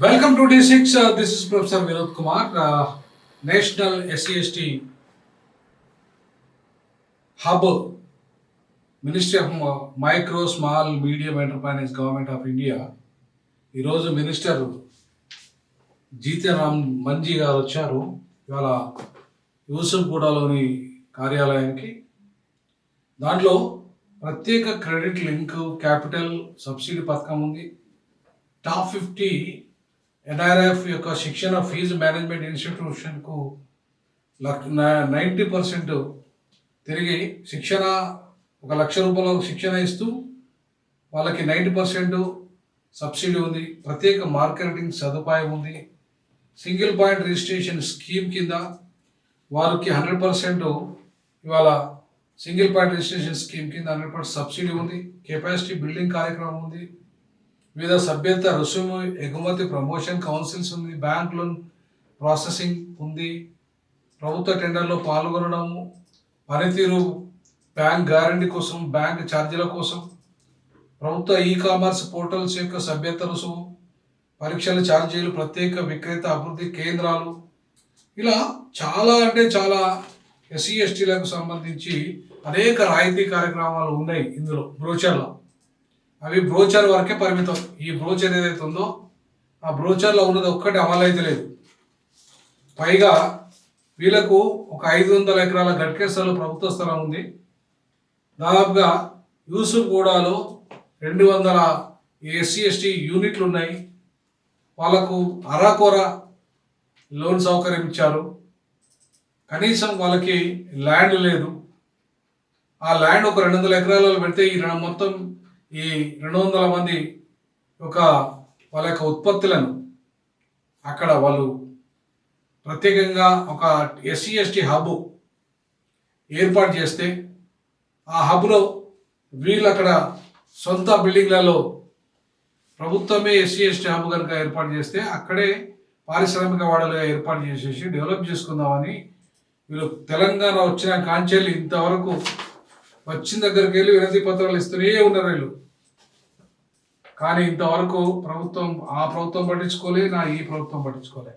Welcome to day six this is professor Vinod Kumar national SC SC ST hub ministry of micro small medium entrepreneurs government of India ఈరోజు minister Jitaram Manjhi garu వచ్చారు. ఇవాళ యూసుఫ్గూడలోని కార్యాలయానికి. దాంట్లో ప్రత్యేక credit link capital subsidy పథకం ఉంది. Top fifty NRF యొక్క శిక్షణ ఫీజు మేనేజ్మెంట్ ఇన్స్టిట్యూషన్కు లక్ నైంటీ పర్సెంట్ తిరిగి శిక్షణ ఒక లక్ష రూపాయల శిక్షణ ఇస్తూ వాళ్ళకి నైంటీ పర్సెంట్ సబ్సిడీ ఉంది. ప్రత్యేక మార్కెటింగ్ సదుపాయం ఉంది. సింగిల్ పాయింట్ రిజిస్ట్రేషన్ స్కీమ్ కింద వారికి హండ్రెడ్ పర్సెంట్ ఇవాళ సింగిల్ పాయింట్ రిజిస్ట్రేషన్ స్కీమ్ కింద హండ్రెడ్ పర్సెంట్ సబ్సిడీ ఉంది. కెపాసిటీ బిల్డింగ్ కార్యక్రమం ఉంది. వివిధ సభ్యత రుసుము ఎగుమతి ప్రమోషన్ కౌన్సిల్స్ ఉంది బ్యాంక్ లోన్ ప్రాసెసింగ్ ఉంది. ప్రభుత్వ టెండర్లో పాల్గొనడము పనితీరు బ్యాంక్ గ్యారంటీ కోసం బ్యాంక్ ఛార్జీల కోసం ప్రభుత్వ ఈ కామర్స్ పోర్టల్స్ యొక్క సభ్యత రుసుము పరీక్షల ఛార్జీలు ప్రత్యేక విక్రేత అభివృద్ధి కేంద్రాలు. ఇలా చాలా అంటే చాలా ఎస్సీ ఎస్టీలకు సంబంధించి అనేక రాయితీ కార్యక్రమాలు ఉన్నాయి ఇందులో బ్రోచర్లో. అవి బ్రోచర్ వరకే పరిమితం. ఈ బ్రోచర్ ఏదైతే ఉందో ఆ బ్రోచర్లో ఉన్నది ఒక్కటి అమలు అయితే లేదు. పైగా వీళ్ళకు ఒక ఐదు వందల ఎకరాల గట్కే ప్రభుత్వ స్థలం ఉంది. దాదాపుగా యూసుఫ్ గూడాలో రెండు వందల ఎస్సీ ఎస్టీ యూనిట్లు ఉన్నాయి. వాళ్ళకు అరాకొర లోన్ సౌకర్యం ఇచ్చారు. కనీసం వాళ్ళకి ల్యాండ్ లేదు. ఆ ల్యాండ్ ఒక రెండు వందల ఎకరాలలో పెడితే ఈ రెండు- మొత్తం ఈ రెండు వందల మంది ఒక వాళ్ళ యొక్క ఉత్పత్తులను అక్కడ వాళ్ళు ప్రత్యేకంగా ఒక ఎస్సీ ఎస్టీ హబ్ ఏర్పాటు చేస్తే ఆ హబ్లో వీళ్ళు అక్కడ సొంత బిల్డింగ్లలో ప్రభుత్వమే ఎస్సీ ఎస్టీ హబ్ కనుక ఏర్పాటు చేస్తే అక్కడే పారిశ్రామిక వాడలుగా ఏర్పాటు చేసేసి డెవలప్ చేసుకుందామని వీళ్ళు తెలంగాణ వచ్చిన కాంచెల్లి ఇంతవరకు వచ్చిన దగ్గరికి వెళ్ళి వినతి పత్రాలు ఇస్తూనే ఉన్నారు వీళ్ళు. కానీ ఇంతవరకు ప్రభుత్వం ఆ ప్రభుత్వం పట్టించుకోలే నా ఈ ప్రభుత్వం పట్టించుకోలే.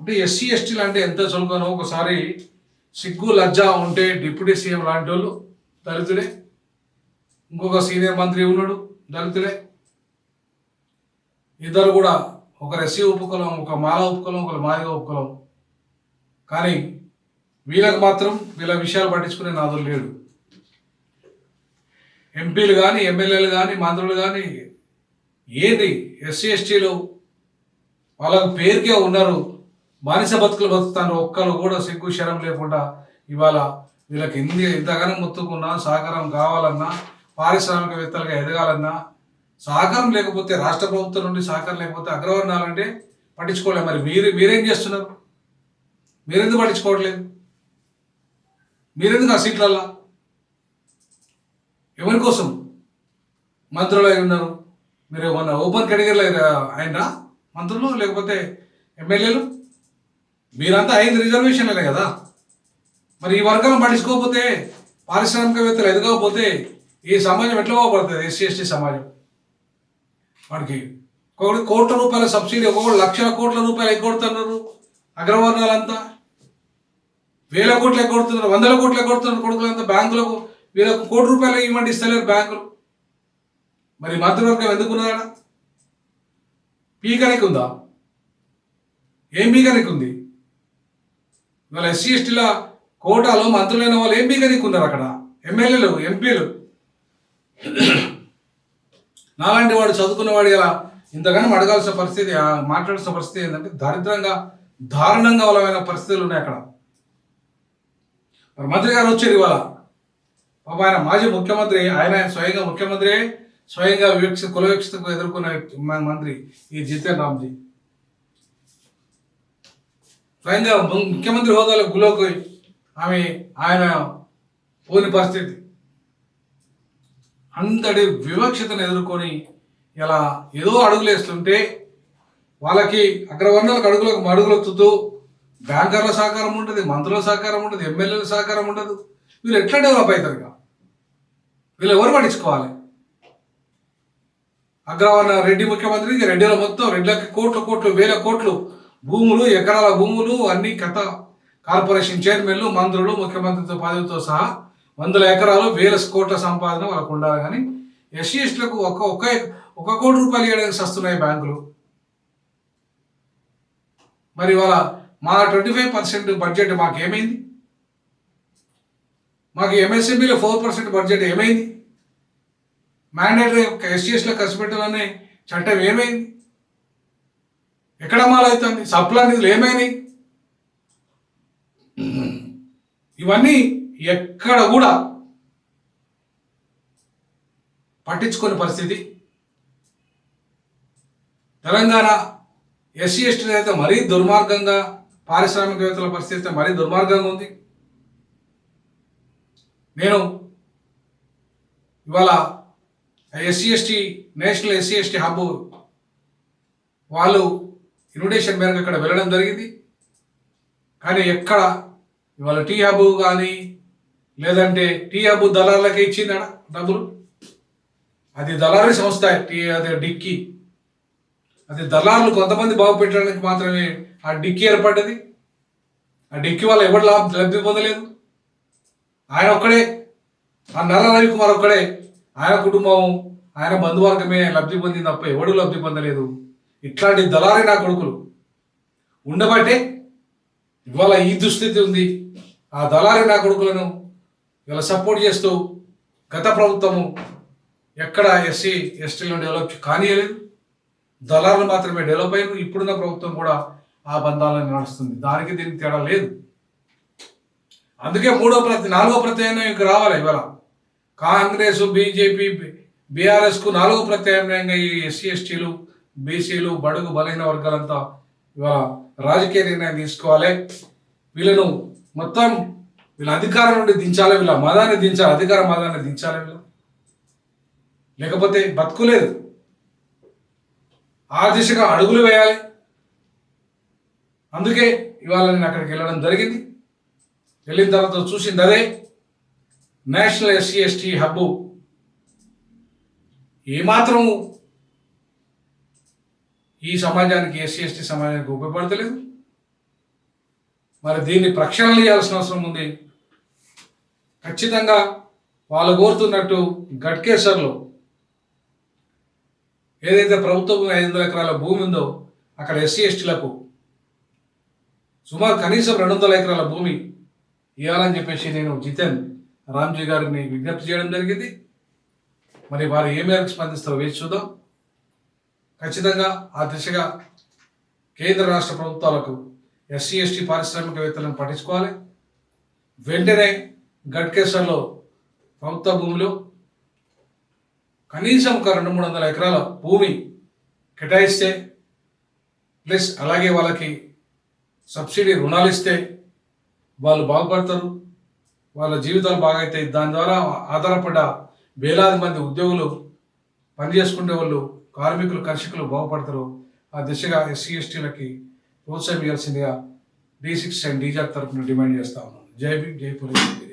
అంటే ఎస్సీ ఎస్టీలు అంటే ఎంత చులకనో ఒకసారి సిగ్గు లజ్జ ఉంటే డిప్యూటీ సీఎం లాంటి వాళ్ళు దళితుడే ఇంకొక సీనియర్ మంత్రి ఉన్నాడు దళితుడే ఇద్దరు కూడా ఒకరు ఎస్సీ ఉపకులం ఒక మాల ఉపకులం ఒకరు మాదిగ ఉపకులం కానీ వీళ్ళకి మాత్రం వీళ్ళ విషయాలు పట్టించుకునే నాదులు లేడు. ఎంపీలు కానీ ఎమ్మెల్యేలు కానీ మంత్రులు కానీ ఏంటి ఎస్సీ ఎస్టీలు వాళ్ళకు పేరుకే ఉన్నారు. బానిస బతుకులు బతుకుతాను ఒక్కరు కూడా సిగ్గు శరం లేకుండా ఇవాళ వీళ్ళకి ఇంది ఇంతగానో మొత్తుకున్నా సహకారం కావాలన్నా పారిశ్రామికవేత్తలుగా ఎదగాలన్నా సహకారం లేకపోతే రాష్ట్ర ప్రభుత్వం నుండి సహకారం లేకపోతే అగ్రవర్ణాలంటే పట్టించుకోలేదు మరి మీరు మీరేం చేస్తున్నారు? మీరెందుకు పట్టించుకోవట్లేదు? మీరెందుకు ఆ సీట్లల్లా? ఎవరి కోసం? మంత్రులు అయి ఉన్నారు. మీరు మన ఓపెన్ కేటగిరీలో ఆయన మంత్రులు లేకపోతే ఎమ్మెల్యేలు? మీరంతా ఐదు రిజర్వేషన్లే కదా. మరి ఈ వర్గాలను పట్టించుకోకపోతే పారిశ్రామికవేత్తలు ఎదగకపోతే ఈ సమాజం ఎట్లా పోబడుతుంది ఎస్సీ ఎస్టీ సమాజం. వాడికి ఒకటి కోట్ల రూపాయల సబ్సిడీ ఒక్కొక్కటి లక్షల కోట్ల రూపాయలు ఎగ్గొడుతున్నారు అగ్రవర్ణాలంతా. వేల కోట్లు ఎగ్గొడుతున్నారు వందల కోట్లు ఎగ్గొడుతున్నారు కొడుకులంతా బ్యాంకులకు వీళ్ళకు కోటి రూపాయలు ఇవ్వండి ఇస్తలేరు బ్యాంకులు. మరి మంత్రివర్గం ఎందుకున్నారా పీకనికి ఉందా ఏం పీకనికి ఉంది ఇవాళ ఎస్సీ ఎస్టీల కోటాలో మంత్రులైన వాళ్ళు ఏం పీకనికి ఉన్నారు అక్కడ? ఎమ్మెల్యేలు ఎంపీలు? నాలాంటి వాడు చదువుకున్నవాడు ఇలా ఇంతగానో అడగాల్సిన పరిస్థితి మాట్లాడాల్సిన పరిస్థితి ఏంటంటే దరిద్రంగా దారుణంగా వాళ్ళమైన పరిస్థితులు ఉన్నాయి అక్కడ. మరి మంత్రి గారు వచ్చారు ఇవాళ. పాప ఆయన మాజీ ముఖ్యమంత్రి ఆయన స్వయంగా ముఖ్యమంత్రి స్వయంగా వివక్ష కులవివక్షతకు ఎదుర్కొన్న మంత్రి ఈ జితేన్ రామ్జీ. స్వయంగా ముఖ్యమంత్రి హోదాలో గులోకి ఆమె ఆయన పోని పరిస్థితి. అంతటి వివక్షతను ఎదుర్కొని ఇలా ఏదో అడుగులేస్తుంటే వాళ్ళకి అగ్రవర్ణాలకు అడుగులకు మడుగులొత్తుతూ బ్యాంకర్ల సహకారం ఉంటుంది మంత్రుల సహకారం ఉంటుంది ఎమ్మెల్యేల సహకారం ఉండదు. వీళ్ళు ఎట్లా డెవలప్ అవుతారు ఇక? వీళ్ళు ఎవరు పట్టించుకోవాలి? అగ్రవర్ణ రెడ్డి ముఖ్యమంత్రి ఇక రెడ్డిలో మొత్తం రెడ్లకి కోట్లు కోట్లు వేల కోట్లు భూములు ఎకరాల భూములు అన్ని కథ. కార్పొరేషన్ చైర్మన్లు మంత్రులు ముఖ్యమంత్రితో పదవితో సహా వందల ఎకరాలు వేల కోట్ల సంపాదన వాళ్ళకు ఉండాలి. కానీ ఎస్సీ ఎస్టీలకు ఒక ఒక్క ఒక కోటి రూపాయలు ఇవ్వడానికి సస్తున్నాయి బ్యాంకులు. మరి వాళ్ళ మా ట్వంటీ ఫైవ్ పర్సెంట్ బడ్జెట్ మాకు ఏమైంది మాకు ఎంఎస్ఎంఈలో ఫోర్ పర్సెంట్ బడ్జెట్ ఏమైంది? మ్యాండేటరీ ఎస్సీఎస్లో ఖర్చు పెట్టాలనే చట్టం ఏమైంది? ఎక్కడ మాలవుతుంది సప్లా నిధులు ఏమైనాయి ఇవన్నీ ఎక్కడ కూడా పట్టించుకునే పరిస్థితి. తెలంగాణ ఎస్సీ ఎస్టీ అయితే మరీ దుర్మార్గంగా పారిశ్రామికవేత్తల పరిస్థితి మరీ దుర్మార్గంగా ఉంది. నేను ఇవాళ SC ST national SC ST hub వాళ్ళు ఇన్విటేషన్ మేరకు అక్కడ వెళ్ళడం జరిగింది. కానీ ఎక్కడ ఇవాళ టీ హబ్ కానీ లేదంటే టీ హబ్ దళార్లకే ఇచ్చిందా డబ్బులు. అది దళారీ సంస్థ టీ అది డిక్కీ. అది దళారులు కొంతమంది బాగుపెట్టడానికి మాత్రమే ఆ డిక్కీ ఏర్పడ్డది. ఆ డిక్కీ వల్ల ఎవరు లాభ లబ్ధి పొందలేదు. ఆయన ఒక్కడే. ఆ నల్ల రవికుమార్ ఒక్కడే. ఆయన కుటుంబం ఆయన బంధువర్గమే లబ్ధి పొందింది తప్ప ఎవడు లబ్ధి పొందలేదు. ఇట్లాంటి దళారే నా కొడుకులు. ఉండబట్టే ఇవాళ ఈ దుస్థితి ఉంది. ఆ దళారి నా కొడుకులను ఇలా సపోర్ట్ చేస్తూ గత ప్రభుత్వము ఎక్కడ ఎస్సీ ఎస్టీలను డెవలప్ కానియలేదు. దళారులు మాత్రమే డెవలప్ అయ్యారు ఇప్పుడున్న ప్రభుత్వం కూడా ఆ బంధాలను నడుస్తుంది. దానికి దీనికి తేడా లేదు. అందుకే మూడో ప్రతి నాలుగో ప్రత్యామ్నాయం ఇంక రావాలి ఇవాళ. కాంగ్రెస్ బీజేపీ బీఆర్ఎస్కు నాలుగో ప్రత్యామ్నాయంగా ఈ ఎస్సీ ఎస్టీలు బీసీలు బడుగు బలహీన వర్గాలంతా ఇవాళ రాజకీయ నిర్ణయం తీసుకోవాలి. వీళ్ళను మొత్తం వీళ్ళ అధికారం నుండి దించాలి వీళ్ళ మదాన్ని దించాలి అధికార మదాన్ని దించాలి వీళ్ళ. లేకపోతే బతుకులేదు ఆ దిశగా అడుగులు వేయాలి. అందుకే ఇవాళ నేను అక్కడికి వెళ్ళడం జరిగింది. వెళ్ళిన తర్వాత చూసింది అదే. National SC ST hub. ఏమాత్రం ఈ సమాజానికి ఎస్సీ ఎస్టీ సమాజానికి ఉపయోగపడతలేదు. మరి దీన్ని ప్రక్షాళన చేయాల్సిన అవసరం ఉంది. ఖచ్చితంగా వాళ్ళు కోరుతున్నట్టు గట్కేశ్వర్లో ఏదైతే ప్రభుత్వం ఐదు వందల ఎకరాల భూమి ఉందో అక్కడ ఎస్సీ ఎస్టీలకు సుమారు కనీసం రెండు వందల ఎకరాల భూమి ఇవ్వాలని చెప్పేసి నేను జితేన్ రామ్జీ గారిని విజ్ఞప్తి చేయడం జరిగింది. మరి వారు ఏ మేరకు స్పందిస్తారో వేచి చూద్దాం. ఖచ్చితంగా ఆ దిశగా కేంద్ర రాష్ట్ర ప్రభుత్వాలకు ఎస్సీ ఎస్టీ పారిశ్రామికవేత్తలను పట్టించుకోవాలి. వెంటనే గడ్కేశ్వర్లో ప్రభుత్వ భూమిలో కనీసం ఒక రెండు మూడు వందల ఎకరాల భూమి కేటాయిస్తే ప్లస్ అలాగే వాళ్ళకి సబ్సిడీ రుణాలు ఇస్తే వాళ్ళు బాగుపడతారు వాళ్ళ జీవితాలు బాగైతాయి. దాని ద్వారా ఆధారపడ్డ వేలాది మంది ఉద్యోగులు పనిచేసుకునే వాళ్ళు కార్మికులు కర్షకులు బాగుపడతారు. ఆ దిశగా ఎస్సీ ఎస్టీలకి ప్రోత్సాహం ఇవ్వాల్సిందిగా డి సిక్స్ అండ్ డీజాక్ తరఫున డిమాండ్ చేస్తా ఉన్నాను. జై భీమ్ జై పోలీస్.